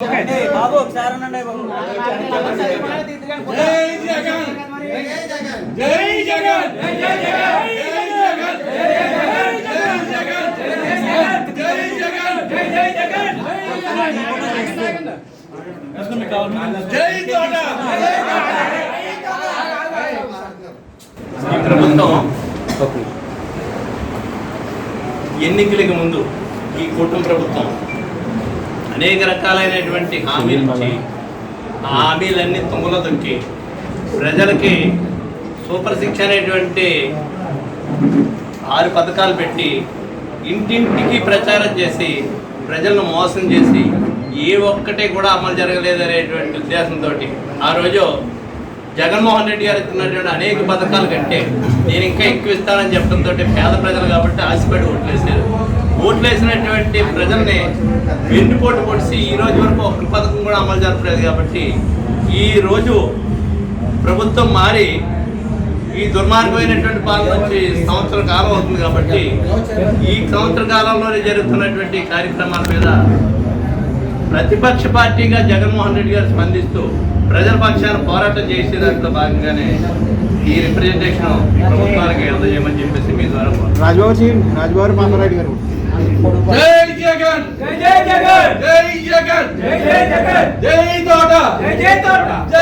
బాబు ఒకసారి జై జగన్ జై జగన్ జై జగన్ జై జగన్ జై జగన్ జై ఎన్నికలకు ముందు ఈ కుటుంబ ప్రభుత్వం అనేక రకాలైనటువంటి హామీలు ఇచ్చి ఆ హామీలన్నీ తుమ్ముల తొక్కి ప్రజలకి సూపర్ శిక్ష అనేటువంటి ఆరు పథకాలు పెట్టి ఇంటింటికి ప్రచారం చేసి ప్రజలను మోసం చేసి ఏ ఒక్కటి కూడా అమలు జరగలేదు అనేటువంటి ఉద్దేశంతో ఆ రోజు జగన్మోహన్ రెడ్డి గారు ఇస్తున్నటువంటి అనేక పథకాలు కంటే నేను ఇంకా ఎక్కువ ఇస్తానని చెప్పడంతో పేద ప్రజలు కాబట్టి ఆశపడి ఓట్లేసారు ఓట్లేసినటువంటి ప్రజల్ని వెన్నుపోటు పొడిచి ఈ రోజు వరకు ఒక్క పథకం కూడా అమలు జరపలేదు కాబట్టి ఈ రోజు ప్రభుత్వం మారి ఈ దుర్మార్గమైనటువంటి పాలన వచ్చి సంవత్సర కాలం అవుతుంది కాబట్టి ఈ సంవత్సర కాలంలోనే జరుగుతున్నటువంటి కార్యక్రమాల మీద ప్రతిపక్ష పార్టీగా జగన్మోహన్ రెడ్డి గారు స్పందిస్తూ ప్రజల పక్షాన్ని పోరాటం చేసే దాంట్లో భాగంగానే ఈ రిప్రజెంటేషన్ ప్రభుత్వానికి అందజేయమని చెప్పేసి మీ ద్వారా కోరుతున్నాను. రాజబాబు చేయండి రాజబాబు మాధవరాయుడు గారు జై జగన్. జై జగన్. జై జగన్. జై జగన్. జై తోట. జై తోట.